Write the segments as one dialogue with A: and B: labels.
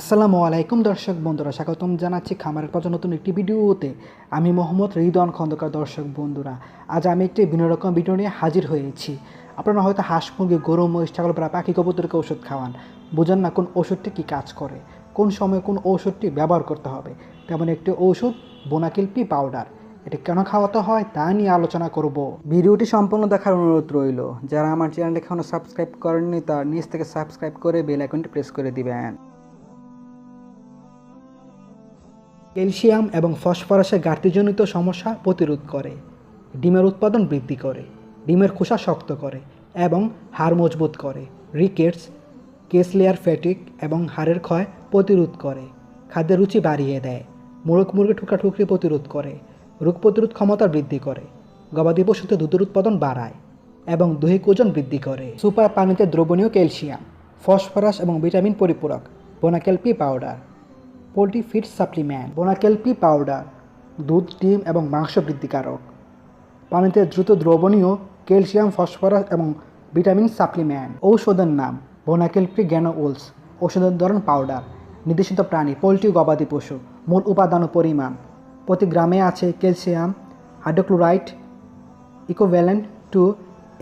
A: আসসালামু আলাইকুম দর্শক বন্ধুরা, স্বাগতম জানাচ্ছি খামারের পর নতুন একটি ভিডিওতে। আমি মোহাম্মদ রিদওয়ান খন্দকার দর্শক বন্ধুরা। আজ আমি একটি ভিন্ন রকম ভিডিও নিয়ে হাজির হয়েছি। আপনারা হয়তো হাঁস, মুরগি, গরু, মহিষ, ছাগল বা পাখি, কবুতরকে ওষুধ খাওয়ান। বোঝেন না কোন ওষুধটি কী কাজ করে, কোন সময় কোন ঔষধটি ব্যবহার করতে হবে। তেমন একটি ঔষধ বোনাকিল পি পাউডার। এটা কেন খাওয়াতে হয় তা নিয়ে আলোচনা করব। ভিডিওটি সম্পূর্ণ দেখার অনুরোধ রইল, যারা আমার চ্যানেল এখনও সাবস্ক্রাইব করেননি, তার নিচ থেকে সাবস্ক্রাইব করে বেল আইকনটি প্রেস করে দিবেন। ক্যালসিয়াম এবং ফসফরাসের ঘাটতিজনিত সমস্যা প্রতিরোধ করে। ডিমের উৎপাদন বৃদ্ধি করে, ডিমের খোসা শক্ত করে এবং হাড় মজবুত করে। রিকেটস, কেসলেয়ার ফ্যাটিক এবং হাড়ের ক্ষয় প্রতিরোধ করে। খাদ্যের রুচি বাড়িয়ে দেয়, মোরগ মুরগি ঠুকরাঠুকরি প্রতিরোধ করে, রোগ প্রতিরোধ ক্ষমতা বৃদ্ধি করে, গবাদি পশুতে দুধের উৎপাদন বাড়ায় এবং দৈহিক ওজন বৃদ্ধি করে। সুপার পানিতে দ্রবণীয় ক্যালসিয়াম, ফসফরাস এবং ভিটামিন পরিপূরক বোনাকেলপি পাউডার পোলট্রি ফিড সাপ্লিমেন্ট, বোনাকেলপি পাউডার, দুধ, ডিম এবং মাংস বৃদ্ধিকারক। পানিতে দ্রুত দ্রবণীয় ক্যালসিয়াম, ফসফরাস এবং ভিটামিন সাপ্লিমেন্ট। ঔষধের নাম, বোনাকেলপি গ্যানোউলস ঔষধের ধরন পাউডার। নির্দেশিত প্রাণী, পোলট্রি, গবাদি পশু। মূল উপাদান ও পরিমাণ। প্রতি গ্রামে আছে calcium, hydrochloride equivalent to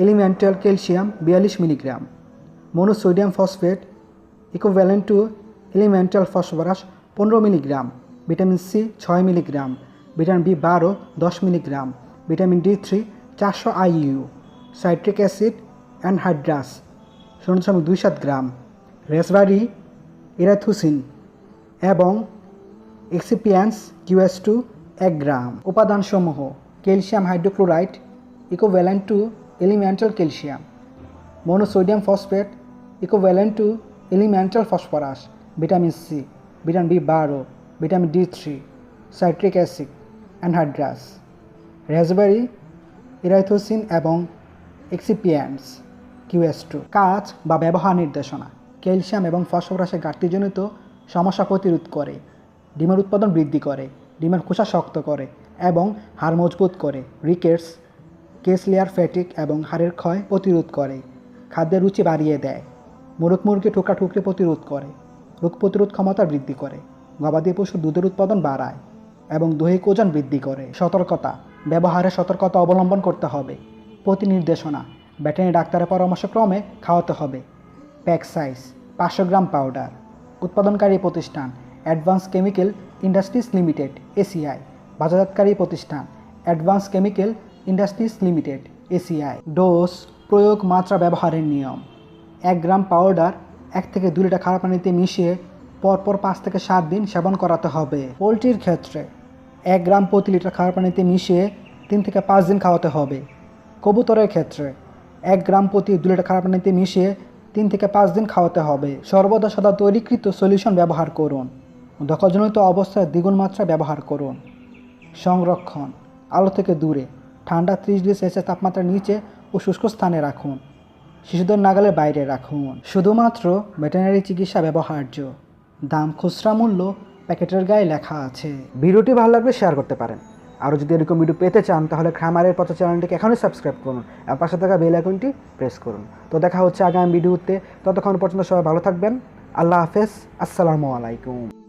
A: elemental calcium বিয়াল্লিশ milligram. Monosodium phosphate equivalent to elemental phosphorus পনেরো মিলিগ্রাম, ভিটামিন সি ছয় মিলিগ্রাম, ভিটামিন বি বারো দশ মিলিগ্রাম, ভিটামিন ডি থ্রি চারশো আইইউ, সাইট্রিক অ্যাসিড অ্যানহাইড্রাস, শূন্য দশমিক দুই সাত গ্রাম, রেসবারি, ইরাথুসিন এবং এক্সিপিয়ান্স কিউএস টু এক গ্রাম। উপাদানসমূহ, calcium hydrochloride, equivalent to elemental calcium, monosodium phosphate, equivalent to elemental phosphorus, vitamin C. Vitamin B বারো, vitamin D three, citric acid, anhydrous raspberry erythrosine এবং excipients QS two কাজ বা ব্যবহার নির্দেশনা, calcium এবং ফসফরাসের ঘাটতিজনিত সমস্যা প্রতিরোধ করে, ডিমের উৎপাদন বৃদ্ধি করে, ডিমের খোসা শক্ত করে এবং হাড় মজবুত করে, রিকেটস কেসলিয়ার ফ্যাটিক এবং হাড়ের ক্ষয় প্রতিরোধ করে, খাদ্যের রুচি বাড়িয়ে দেয়, মুরগ মুরগি ঠোকরাঠুকরি প্রতিরোধ করে। রোগ প্রতিরোধ ক্ষমতা বৃদ্ধি করে, গবাদি পশুর দুধের উৎপাদন বাড়ায় এবং দৈহিক ওজন বৃদ্ধি করে। সতর্কতা, ব্যবহারে সতর্কতা অবলম্বন করতে হবে। প্রতি নির্দেশনা ভেটেরিনারি ডাক্তারের পরামর্শক্রমে খাওয়াতে হবে। প্যাক সাইজ, পাঁচশো গ্রাম পাউডার। উৎপাদনকারী প্রতিষ্ঠান, advance chemical industries limited, ACI. বাজারজাতকারী প্রতিষ্ঠান, advance chemical industries limited, ACI. Dose, প্রয়োগ মাত্রা ব্যবহারের নিয়ম। এক গ্রাম পাউডার এক থেকে দু লিটার খারাপ পানিতে মিশিয়ে পরপর পাঁচ থেকে সাত দিন সেবন করাতে হবে। পোলট্রির ক্ষেত্রে এক গ্রাম প্রতি লিটার খারাপ পানিতে মিশিয়ে তিন থেকে পাঁচ দিন খাওয়াতে হবে। কবুতরের ক্ষেত্রে এক গ্রাম প্রতি দু লিটার খারাপ পানিতে মিশিয়ে তিন থেকে পাঁচ দিন খাওয়াতে হবে। সর্বদা সদা তৈরিকৃত সলিউশন ব্যবহার করুন। দখলজনিত অবস্থায় দ্বিগুণ মাত্রা ব্যবহার করুন। সংরক্ষণ। আলো থেকে দূরে। ঠান্ডা ত্রিশ ডিগ্রি সেলসিয়াস তাপমাত্রার নিচে ও শুষ্ক স্থানে রাখুন। শিশুদের নাগালের বাইরে রাখুন। শুধুমাত্র ভেটেরিনারি চিকিৎসা ব্যবহার্য। দাম খুচরা মূল্য প্যাকেটের গায়ে লেখা আছে। ভিডিওটি ভালো লাগলে শেয়ার করতে পারেন। আরও যদি এরকম ভিডিও পেতে চান, তাহলে খামারের পথ চ্যানেলটিকে এখনই সাবস্ক্রাইব করুন আর পাশে থাকা বেল আইকনটি প্রেস করুন। তো দেখা হচ্ছে আগামী ভিডিওতে ততক্ষণ পর্যন্ত সবাই ভালো থাকবেন। আল্লাহ হাফেজ। আসসালামু আলাইকুম।